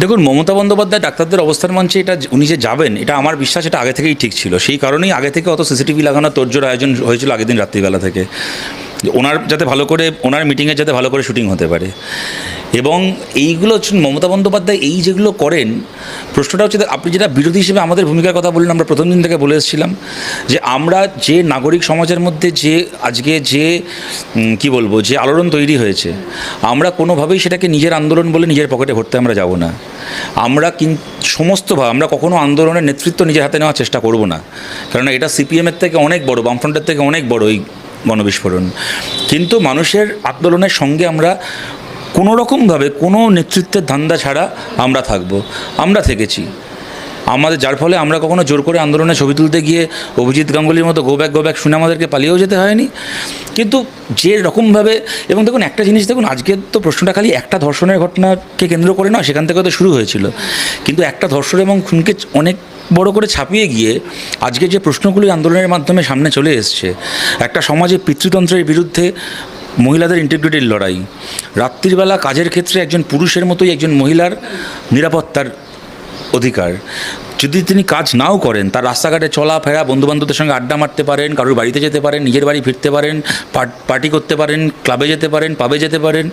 দেখুন, মমতা বন্দ্যোপাধ্যায় ডাক্তারদের অবস্থান মঞ্চে এটা উনি যে যাবেন, এটা আমার বিশ্বাস, এটা আগে থেকেই ঠিক ছিল। সেই কারণেই আগে থেকে অত সিসিটিভি লাগানোর তোরজোর আয়োজন হয়েছিল আগের দিন রাত্রিবেলা থেকে। ওনার যাতে ভালো করে, ওনার মিটিংয়ে যাতে ভালো করে শুটিং হতে পারে। এবং এইগুলো হচ্ছে মমতা বন্দ্যোপাধ্যায় এই যেগুলো করেন, প্রশ্নটা হচ্ছে আপনি যেটা বিরোধী হিসেবে আমাদের ভূমিকার কথা বললেন, আমরা প্রথম দিন থেকে বলে এসেছিলাম যে আমরা যে নাগরিক সমাজের মধ্যে যে আজকে যে কি বলব, যে আলোড়ন তৈরি হয়েছে, আমরা কোনোভাবেই সেটাকে নিজের আন্দোলন বলে নিজের পকেটে ভরতে আমরা যাব না। আমরা কিন সমস্তভাবে আমরা কখনো আন্দোলনের নেতৃত্ব নিজের হাতে নেওয়ার চেষ্টা করব না। কেননা এটা সিপিএমের থেকে অনেক বড়, বামফ্রন্টের থেকে অনেক বড় এই গণবিস্ফোরণ কিন্তু মানুষের আন্দোলনের সঙ্গে আমরা কোনো রকমভাবে কোনো নেতৃত্বের ধান্দা ছাড়া আমরা থাকব। আমরা থেকেছি। আমাদের যার ফলে আমরা কখনো জোর করে আন্দোলনে ছবি তুলতে গিয়ে অভিজিৎ গাঙ্গুলির মতো গো ব্যাক গো ব্যাক শুনে আমাদেরকে পালিয়েও যেতে হয়নি। কিন্তু যে রকমভাবে এবং দেখুন একটা জিনিস দেখুন, আজকে তো প্রশ্নটা খালি একটা ধর্ষণের ঘটনাকে কেন্দ্র করে নয়, সেখান থেকে তো শুরু হয়েছিল। কিন্তু একটা ধর্ষণ এবং খুনকে অনেক বড় করে ছাপিয়ে গিয়ে আজকে যে প্রশ্নগুলি আন্দোলনের মাধ্যমে সামনে চলে এসছে, একটা সমাজে পিতৃতন্ত্রের বিরুদ্ধে মহিলাদের ইন্টিগ্রিটির লড়াই। রাত্রিবেলা কাজের ক্ষেত্রে একজন পুরুষের মতোই একজন মহিলার নিরাপত্তার অধিকার। যদি তিনি কাজ নাও করেন, তার রাস্তাঘাটে চলাফেরা বন্ধুবান্ধবদের সঙ্গে আড্ডা মারতে পারেন, কারোর বাড়িতে যেতে পারেন, নিজের বাড়ি ফিরতে পারেন পার- পার্টি করতে পারেন, ক্লাবে যেতে পারেন, পাবে যেতে পারেন,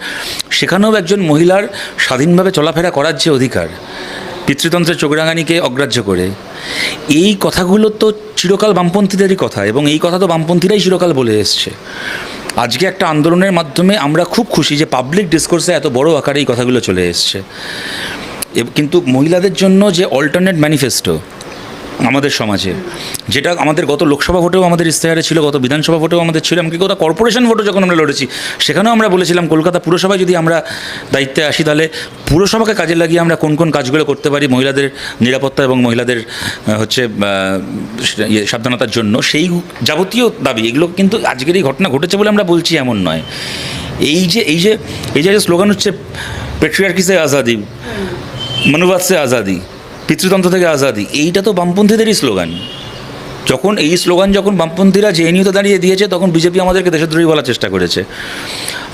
সেখানেও একজন মহিলার স্বাধীনভাবে চলাফেরা করার যে অধিকার, পিতৃতন্ত্রের চোখরাঙানিকে অগ্রাহ্য করে। এই কথাগুলো তো চিরকাল বামপন্থীদেরই কথা এবং এই কথা তো বামপন্থীরাই চিরকাল বলে এসছে। আজকে একটা আন্দোলনের মাধ্যমে আমরা খুব খুশি যে পাবলিক ডিসকোর্সে এত বড় আকারে এই কথাগুলো চলে এসছে। কিন্তু মহিলাদের জন্য যে অল্টারনেট ম্যানিফেস্টো আমাদের সমাজে যেটা আমাদের গত লোকসভা ভোটেও আমাদের ইস্তেহারে ছিল গত বিধানসভা ভোটেও আমাদের ছিল এমনকি গত কর্পোরেশন ভোটও যখন আমরা লড়েছি সেখানেও আমরা বলেছিলাম কলকাতা পুরসভায় যদি আমরা দায়িত্বে আসি তাহলে পুরসভাকে কাজে লাগিয়ে আমরা কোন কোন কাজগুলো করতে পারি মহিলাদের নিরাপত্তা এবং মহিলাদের হচ্ছে ইয়ে, সাবধানতার জন্য সেই যাবতীয় দাবি এগুলো কিন্তু আজকের এই ঘটনা ঘটেছে বলে আমরা বলছি এমন নয়। এই যে এই যে এই যে স্লোগান হচ্ছে পেট্রিয়ার্কি সে আজাদি। মনুবাদ সে আজাদি, পিতৃতন্ত্র থেকে আজাদি, এইটা তো বামপন্থীদেরই স্লোগান। যখন এই স্লোগান যখন বামপন্থীরা জেএনইউতে দাঁড়িয়ে দিয়েছে, তখন বিজেপি আমাদেরকে দেশদ্রোহী বলার চেষ্টা করেছে।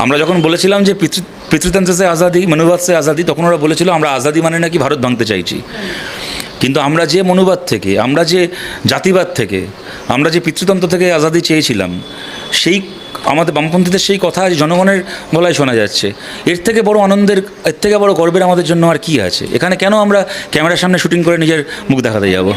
আমরা যখন বলেছিলাম যে পিতৃ, পিতৃতন্ত্র আজাদি মনুবাদ সে আজাদি, তখন ওরা বলেছিল, আমরা আজাদি মানে নাকি ভারত ভাঙতে চাইছি। কিন্তু আমরা যে মনোবাদ থেকে, আমরা যে জাতিবাদ থেকে, আমরা যে পিতৃতন্ত্র থেকে আজাদি চেয়েছিলাম, সেই আমাদের বামপন্থীদের সেই কথা আজ জনগণের গলায় শোনা যাচ্ছে। এর থেকে বড় আনন্দের, এর থেকে বড় গর্বের আমাদের জন্য আর কি আছে? এখানে কেন আমরা ক্যামেরার সামনে শুটিং করে নিজের মুখ দেখাতে যাব?